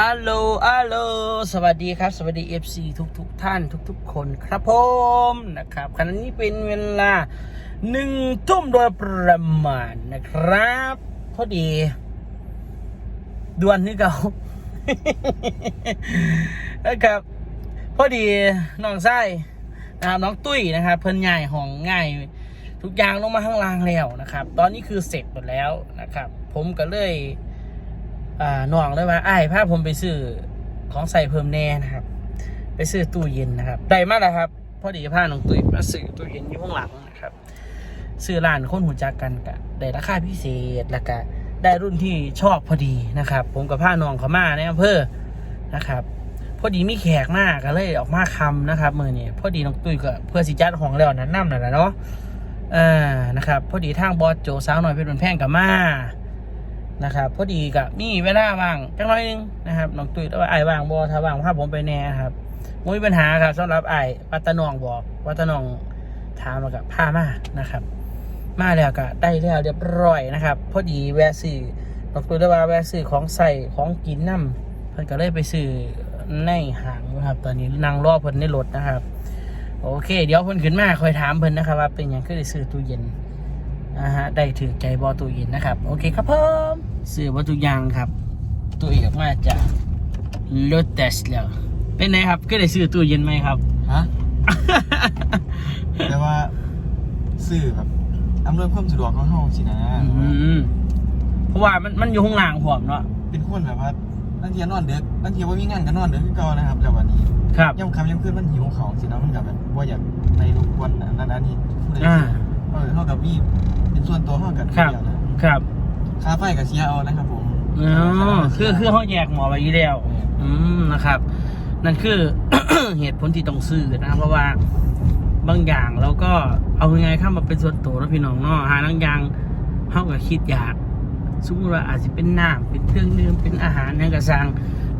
อัลโหลอัลโหลสวัสดีครับ สวัสดี FC ทุกทุกๆท่านทุก ๆ คนครับผมนะครับขณะนี้เป็นเวลาหนึ่งทุ่มโดยประมาณนะครับ พอดีด่วนนี่เก่านะครับ พอดีน้องไส้นะครับน้องตุ้ยนะครับ เพิ่นใหญ่ห้องง่าย ทุกอย่างลงมาข้างล่างแล้วนะครับ ตอนนี้คือเสร็จหมดแล้วนะครับ ผมก็เลย น้องเลยว่าไอ้าพาผมไปซื้อของใส่เพิ่มแน่นะครับ ไปซื้อตู้เย็นนะครับ ได้มาแล้วครับ พอดีพาน้องตุ้ยมาซื้อตู้เย็นอยู่ข้างหลังนะครับซื้อร้านคนหูจักกันกะได้ราคาพิเศษแล้วก็ได้รุ่นที่ชอบพอดีนะครับ ผมกับพาน้องเขามาในอำเภอนะครับ พอดีมีแขกมากก็เลยออกมาคำนะครับมือนี้พอดีน้องตุ้ยก็เพื่อสิจัดของแล้วนั้นนั่นแหละเนาะอ่านะครับ พอดีทางบอสโจสาวหน่อยเป็นแพงกับมา นะครับพอดีกับมีเวลาว่างจังน้อยหนึงนะครับน้องตุ้ยแล้วาไอ้ว่างบอถ้าว่างพาผมไปแน่ครับไม่มีปัญหาครับสำหรับไอ้วัตนองบอกวัตนองถามมากับพามานะครับ มาแล้วก็ได้แล้วเรียบร้อยนะครับ พอดีแวะซื้อน้องตุ้ยได้ว่าแวะซื้อของใส่ของกินน้ำเพิ่นก็เลยไปซื้อในห้างนะครับ ตอนนี้นั่งรอเพิ่นในรถนะครับ โอเค เดี๋ยวเพิ่นขึ้นมาคอยถามเพิ่นนะครับว่าเป็นยังคือได้ซื้อตู้เย็น นะฮะได้ถือใจบอตู้เย็นนะครับ โอเคครับผมซื้อวัตถุกอย่างครับตัวเอกมาจากโลตัสแล้ว เป็นไงครับก็ได้ซื้อตู้เย็นไหมครับฮะแต่ว่าซื้อแบบอำนวยความสะดวกของเฮาสินะอืมเพราะว่ามันมันอยู่ข้างล่างผมเนาะเป็นคนแบบว่าบางทีนอนดึกบางทีว่ามีงานก็นอนดึกคือเก่านะครับแล้ววันนี้ครับย่ำคำย่ำขึ้นมันหิวของสินะมันกับแบบว่าอยากไปรบกวนอันนั้นอันนี้ผู้ใดอ่าเออเท่ากับมี เป็นส่วนตัวเท่ากันครับ เดียวนะครับค่าไฟกับเสียเอานะครับผมอ๋อคือคือเขาแยกหมอไว้อยู่แล้ว อืมนะครับ นั่นคือ เหตุผลที่ต้องซื้อนะครับเพราะว่าบางอย่างเราก็เอายังไงเข้ามาเป็นส่วนตัวแล้วพี่น้องเนาะหาบางอย่างเขาก็คิดอยากสมมติว่าอาจจะเป็นน้ำเป็นเครื่องดื่มเป็นอาหารในกระซัง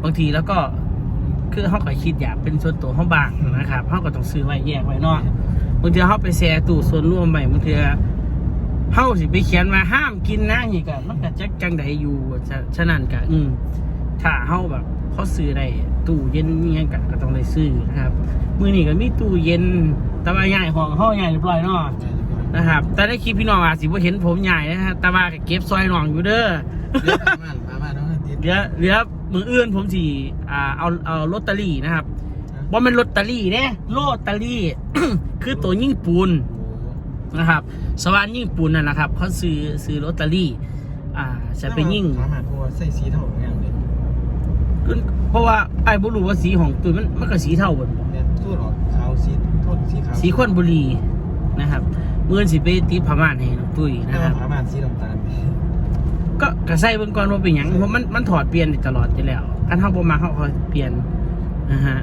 บางทีแล้วก็คือเขาก็คิดอยากเป็นส่วนตัวเขาบางนะครับเขาก็ต้องซื้อไว้แยกไว้เนาะบางทีเขาไปแชร์ตู้ส่วนร่วมไปบางที เขาสิไปเขียนมาห้ามกินนะนี่ก็มันก็จักจังใดอยู่ฉะฉะนั้นก็อืมถ้าเขาแบบเขาซื้อได้ตู้เย็นนี่ยังก็ต้องได้ซื้อนะครับ มือนี้ก็มีตู้เย็นแต่ว่าใหญ่ห้องห้องใหญ่เรียบร้อยเนาะนะครับ แต่ในคลิปพี่น้องอาจสิบ่เห็นผมใหญ่นะฮะแต่ว่าก็เก็บซอยน้องอยู่เด้อเรียกประมาณประมาณนั้นติดเหลือเหลือมืออื่นผมสิอ่าเอาเอาลอตเตอรี่นะครับว่ามันลอตเตอรี่เนี่ยลอตเตอรี่ คือตัวยิ่งปูนโอ้ นะครับ สว่านยิ่งปูนนั่นแหละครับเขาซื้อซื้อลอตเตอรี่ อ่าจะไปยิ่งถามหาตัวใส่สีเท่ากันเลยเพราะว่าไอ้บุรู้ว่าสีของตุยมันมันก็สีเท่ากันบ่เนี่ยตู้ออกขาวสีโทษสีขาวสีข้นบุรีนะครับเมื่อสิไปติดพม่านให้น้องตุ้ยหน้านะครับประมาณสีน้ำตาลก็กระใส่เบิ่งก่อนว่าเป็นหยังเพราะมันมันถอดเปลี่ยนได้ตลอดอยู่แล้วคันเฮาบ่มาเขาก็เปลี่ยนนะฮะ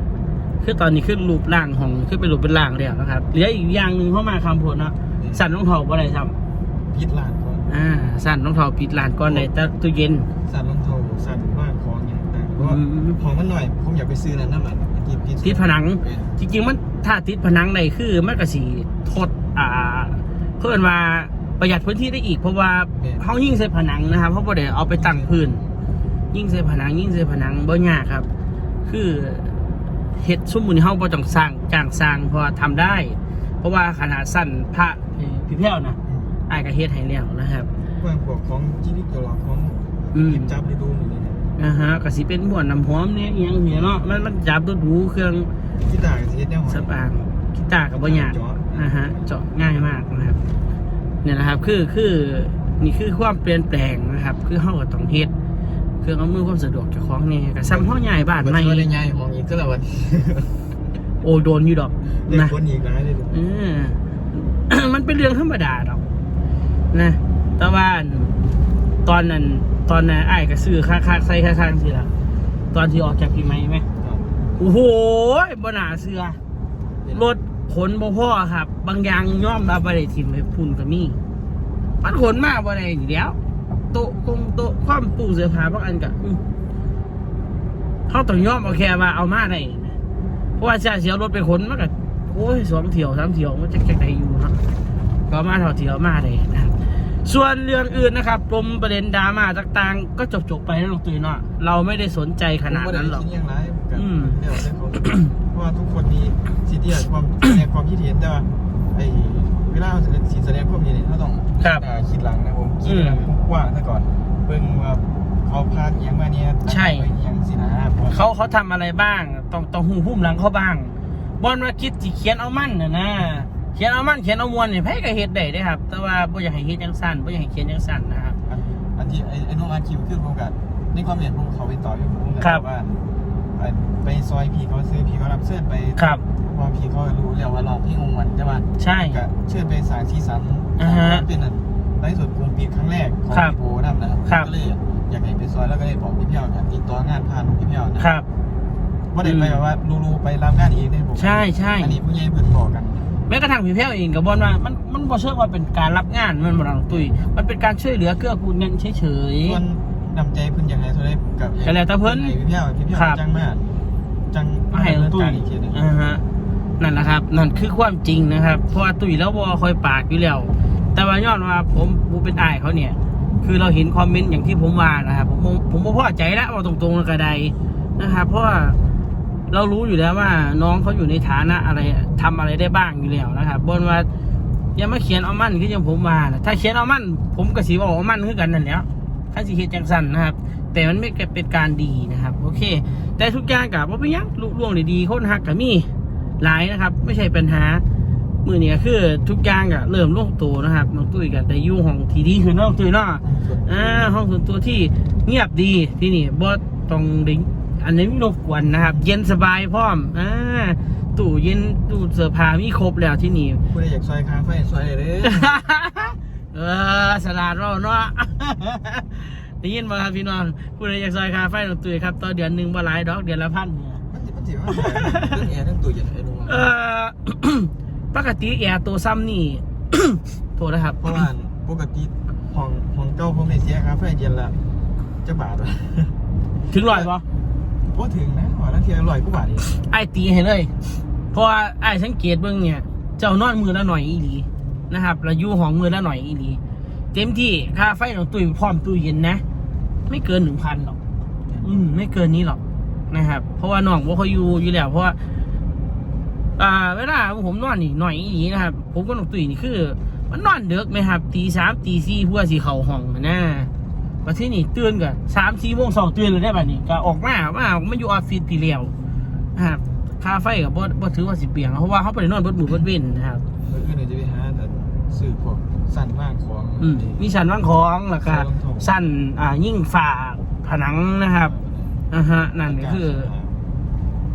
คือตอนนี้ขึ้นรูปร่างของขึ้นเป็นรูปเป็นร่างแล้วนะครับเหลืออีกอย่างหนึงเข้ามาคำพูดเนาะ สั่นรองเท้าบ่ได้ซ้พิษลานก่อนำอ่าสั่นรองเท้าปิดลานก่อนได้แต่ตู้เย็น สั่นรองเท้าสั่นบ้านของอย่างต่างเพราะว่าอืม ของมันหน่อย ผมอยากไปซื้อนั่นนั่นแหละที่ที่ติดผนังจริงๆมันถ้าติดผนังในคือมันก็สีทดอ่าเพื่อนว่าประหยัดพื้นที่ได้อีกเพราะว่าเขายิ่งใส่ผนังนะครับเขาบ่ได้เอาไปตั้งพื้น ยิ่งใส่ผนัง ยิ่งใส่ผนังบ่ยากครับ คือเฮ็ดซุ้มมือนี้เฮาบ่ต้องสร้างจ้างสร้างเพราะว่าทำได้ เพราะว่าขนาดสั้นพระเอ่อ พี่แพ้วนะอ้ายก็เฮ็ดให้แล้วนะครับว่าพวกของจีนิกตัวหลอกของอืม หยิบจับได้ดูนี่นี่นะฮะก็สิเป็นบ่วนน้ำหอมเนี่ยอีหยังเนี่ยเนาะมันมันจับดูดูเครื่องกีตาร์กับสีเนี่ยหอสำอางกีตาร์ก็บ่ยากนะฮะเจาะง่ายมากนะครับ เนี่ยนะครับคือคือนี่คือความเปลี่ยนแปลงนะครับ คือเฮาก็ต้องเฮ็ดเครื่องอำนวยความสะดวกเจ้าของเนี่ยก็ซ้ำเฮาใหญ่บ้านมันใหม่ไม่ได้ง่ายของอีกก็แล้ววันโอ้โดนอยู่ดอกเด็กนะ คนอีกร้ายเลยดูเออมัน เป็นเรื่องธรรมดาดอกนะแต่ว่าตอนนั้น ตอนนั้นไอ้ายก็ซื้อคาคาใส่คาคาสิละตอนที่ออกจากปีใหม่ไหมโอ้โหบน่าเชื่อรถขนบ่พ่อครับ บางอย่างย่อมรับบ่ได้ทิมไปพุ่นก็มีมันขนมาบ่ได้อยู่แล้วโต๊ะคงโต๊ะความปูเสือผาบางอันก็อื้อเขาต้องย่อมเอาแค่ว่าเอามาได้นเพราะว่าเสียรถไปขนมันก็โอ้ยสองเที่ยวสามเที่ยวมันจะแค่ไหนอยู่นะ ก็เอามาเท่าเที่ยวมาได้นะครับส่วนเรื่องอื่นนะครับปมประเด็นดราม่าต่างๆ ก็จบๆไปนะน้องตุ้ยเนาะเราไม่ได้สนใจขนาดนั้นหรอกผมบ่ไคิยังไรกับอืมเดี๋ยวเรื่องเขาเพราะว่าทุกคนมีสิทธิ์ที่จะความแสดงความคิดเห็นแต่ว่าไอ้เวลาเราสิแสดงความคิดเห็นเราต้องครับอ่าคิดหลังนะผมคิดหลังกว้างๆซะก่อนเบิ่งว่าเขาพาดอิหยังมาเนี่ยใช่ตั้งไว้อิหยังสินะพระว่เขาเขาทำอะไรบ้างต้องต้องหูพุ่มหลังเขาบ้างบอลว่าคิดสิเขียนเอามั่นนะนะเขียนเอามั่นเขียนเอามวลเนี่ยไพ่ก็เฮ็ดได้เด้ครับ แต่ว่าบ่อยากให้เฮ็ดจังสั้นบ่อยากให้เขียนจังสั้นนะครับอันอันที่ไอ้ไอ้น้องอาคิวขึ้นผมกับในความเห็นผมเขาไปต่ออยู่ผมกับครับว่าไอ้ไปซอยพี่เขาซื้อพี่เขารับเสื้อไปครับเพอพี่เขารู้แล้วว่าลองพี่งงวันจะมาใช่ก็เชิญไปสายที่สันอ่าฮะเป็นอันไลฟ์สดกลุ่มปิดครั้งแรกของครับพี่โบนั่นนะครับก็เลยอยากให้ไปซอยแล้วก็เลยบอกพี่เพียวนะติดต่องานผ่านพี่เพียวนะครับว่าได้ไปแบบว่ารูๆไปรับงานเองได้ผมใช่ใช่อันนี้ผู้ใหญ่เพิ่นบอกกัน แม้กระทั่งพี่แพ้วเองกับบอลว่ามันมันบ่เชื่อว่าเป็นการรับงานมันบ่ดังตุยมันเป็นการช่วยเหลือเกื้อกูลกันเฉยส่วนนำใจเพิ่นยังไงเท่าได้กับก็แล้วแต่เพิ่น ให้พี่เพียวพี่เพียวครับ จังมากจังๆมาให้น้องตุยดำเนินการอีกทีหนึงอ่าฮะนั่นแหละครับนั่นคือความจริงนะครับ เพราะว่าตุยแล้วบ่คอยปากอยู่แล้ว แต่ว่าย้อนว่าผมผมเป็นอายเขาเนี่ย คือเราเห็นคอมเมนต์อย่างที่ผมว่านะครับผมผมผมบ่พอใจแล้วเอาตรงๆแล้วก็ได้นะครับ เพราะว่า เรารู้อยู่แล้วว่าน้องเขาอยู่ในฐานะอะไรทำอะไรได้บ้างอยู่แล้วนะครับบนว่าอย่ามาเขียนเอามั่นคือย่างผมมาถ้าเขียนเอามั่น ผมก็สีบอกเอามั่นคือกันนั่นแหล้วข้าสิเขียนจังสันนะครับ แต่มันไม่เป็นการดีนะครับ โอเค แต่ทุกอย่างกับว่าเป็นยังลุล่วงดีๆคนหักกับมีหลายนะครับ ไม่ใช่ปัญหามือเนี้ก็คือทุกอย่างก็เริ่มลงตัวนะครับน้องตุ้ยกับแต่ยู่ห้องที่ดีคือน้องตุ้ยเนาะอ่าห้องส่วนตัวที่เงียบดีที่นี่บอสต้องดิ้ง อันนี้ไม่รบกวนนะครับ เย็นสบายพร้อมอ่าตู้เย็นตู้เสื้อผ้ามีครบแล้วที่นี่ผู้ใดอยากซอยคาไฟซอยเลยเด้อเออสลาดเราเนาะได้ยินมาครับพี่น้องผู้ใดอยากซอยคาไฟของตุ้ยครับต่อเดือนหนึ่งบ่หลายดอกเดือนละพันเนี่ยมันสิมันสิว่าเรื่องแอร์เรื่องตู้เย็นไอ้ลุงเออปกติแอร์ตัวซ้ำนี่ โทษนะครับเพราะว่าปกติห้องห้องเก่าผมได้เสียค่าไฟเย็นละจะบาทวะถึงร้อยปะ บ่ถึงนะว่าละเทียร้อยกว่าบาทเองไอ้ตีให้เลยเพราะว่าไอ้สังเกตเบื้องเนี่ย เจ้านอนมือละหน่อยอีหลีนะครับแล้วอยู่ห้องมือละหน่อยอีหลีเต็มที่ค่าไฟของตุ้พร้อมตู้เย็นนะ ไม่เกินหนึ่งพันหรอก อืมไม่เกินนี้หรอกนะครับ เพราะว่าน้องว่าเขาอยู่อยู่แล้วเพราะว่าอ่าเวลาผมนอนนี่หน่อยอีหลีนะครับ ผมก็นองตุ้ยนี่คือ มันนอนเด็กไหมครับตีสามตีสี่เพื่อสีเขาห้องนะ มาที่นี่ตื่นกันสามสี่โมงสองตื่นเลยได้แบบนี้ก็ออกมาว่ามันอยู่ออฟฟิศพี่เลียวนะครับค่าไฟกับบ่บ่ถือว่าสิเปลียงเพราะว่าเขาไปนอนบนหมู่บนเว้นนะครับเมื่อคืนเดี๋ยวจะไปหาแต่ซื้อพวกสั่นว่างของอืมมีสันว่างของแล้วก็สั้นอ่ายิ่งฝาผนังนะครับอ่าฮะนั่นก็คือ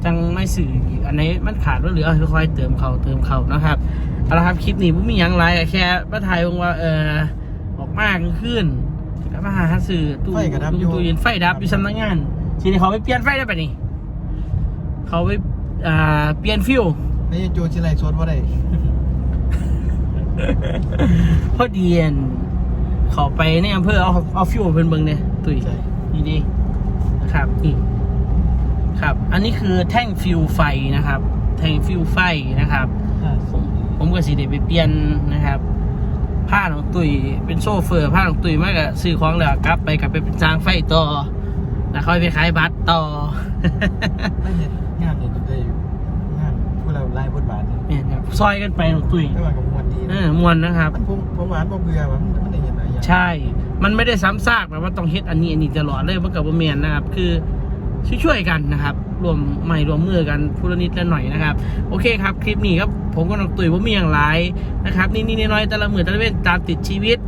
จังไม่สื่ออีกอันไหนี้มันขาดว่าเหลือค่อยๆเติมเขาเติมเขานะครับเอาละครับคลิปนี้ผมมีอย่างไรอะแค่มาถ่ายว่าเออออกมากขึ้น แล้วมาหาสื่อตู้ไฟกระดับอยู่ ตู้เย็นไฟดับอยู่สำนักงานทีนี้เขาไปเปลี่ยนไฟได้ปะนี่เขาไปอ่าเปลี่ยนฟิวไม่ใช่โจรชิไรชดว่าได้พอดีอันเขาไปในอำเภอเอาเอาฟิวเพิ่นเบิ่งเนี่ยตุ้ย ใช่ นี่ดีนะครับนี่ครับ อันนี้คือแท่งฟิวไฟนะครับ แท่งฟิวไฟนะครับ ผมผมก็สิได้ไปเปลี่ยนนะครับ ผ้าของตุยเป็นโซเฟอร์ผ้าของตุยมากกับซื้อของแล้วกลับไปกลับไปเป็นจางไฟต่อ แล้วค่อยไปขายบัตรต่อไม่เห็นงานเห็นได้อยู่งานพวกเราไล่บทบาทเนี่ยเนี่ยครับซอยกันไปของตุยไม่ว่ากับมวลดีเอนะอมวนนะครับ มันผมผมหวานผมเบื่อว่ะมันมันได้เห็นอะไรอย่างใช่ มันไม่ได้ซ้ำซากแบบว่าต้องเฮ็ดอันนี้อันนี้ตลอดเลยมันกับว่าเมียนนะครับ คือ ช่วยๆกันนะครับรวมใหม่รวมมือกันพูละนิดละหน่อยนะครับ โอเคครับ คลิปนี้ครับผมก็น้องตุ๋ยว่ามีอย่างไรนะครับนี่นี่น้อยๆแต่ละมือแต่ละเว้นตามติดชีวิต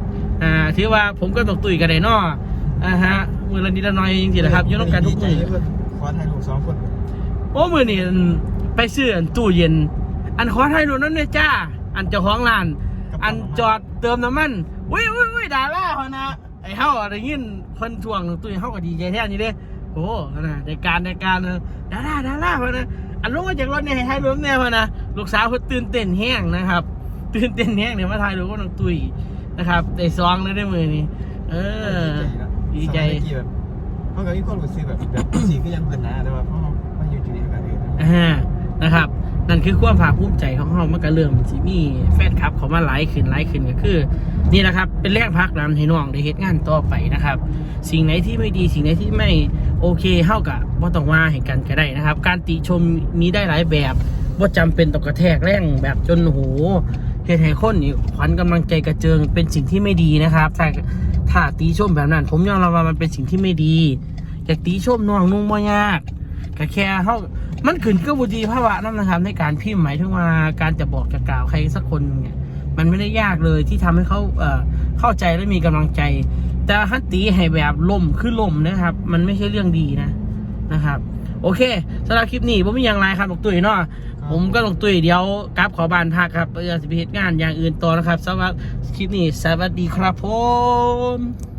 อ่าถือว่าผมก็น้องตุ๋ยกันได้เนออ่าฮะมือละนิดละหน้อยจริงๆนะครับอยุ่งกันทุกมือดีใจเพิ่นขอถ่ายรูปสองคนโอ้มือนี่ไปซื้ออันตู้เย็น อันขอถ่ายรูปนั่นเลยจ้า อันเจ้าของร้าน อันจอดเติมน้ำมันวิววิววิดาล่าเขานะไอ้เฮาอะไรยินเพิ่นทวงตุ้ยเฮาก็ดีใจแท้นี่เด้ โอ้นะในการในการนะดาล่าดาล่าเขานะอันลงมาจากรถเนี่ยให้ถ่ายรูปเนี่ยเขานะลูกสาวเพิ่นตื่นเต้นแห้งนะครับ ตื่นเต้นแห้งเนี่ยมาถ่ายรูปกับน้องตุ้ยนะครับได้ซองเลยได้มือนี่เออ ดีใจสมัยเมื่อกี้แบบเขาก็มีคนรู้สึกแบบแบบสีก็ยังเพิ่นนะแต่ว่าพอมาอยู่ที่นี่ก็เอออ่านะครับนั่นคือความภาคภูมิใจของเรามันก็เริ่มสิมีแฟนคลับเขามาไลค์ขึ้นไลค์ขึ้นก็คือ นี่แหละครับเป็นแรงพักดันให้น้องได้เหตุงานต่อไปนะครับ สิ่งไหนที่ไม่ดีสิ่งไหนที่ไม่ โอเคเท่ากับว่าต้องว่าให้กันก็ได้นะครับ การติชมมีได้หลายแบบว่าจำเป็นต้องกระแทกแรงแบบจนโหเหตุให้คนนี่ขวัญกำลังใจกระเจิงเป็นสิ่งที่ไม่ดีนะครับถ้าถ้าตีชมแบบนั้น ผมยอมรับว่ามันเป็นสิ่งที่ไม่ดีอยากตีชมน้องนุ่งบ่ยากก็แค่เขามันขึ้นกับวุฒิภาวะนั่นนะครับ ในการพิมพ์หมายถึงว่าการจะบอกจะกล่าวใครสักคนเนี่ยมันไม่ได้ยากเลยที่ทำให้เขาเอ่อเข้าใจและมีกำลังใจ แต่ฮัตตีให้แบบล่มคือล่มนะครับ มันไม่ใช่เรื่องดีนะนะครับ โอเคสำหรับคลิปนี้ผมมีอย่างไรครับดอกตุ้ยเนาะผมก็ดอกตุ้ยเดี๋ยวกลับขอบานพักครับเพื่อจะไปเหตุงานอย่างอื่นต่อนะครับสำหรับคลิปนี้สวัสดีครับผม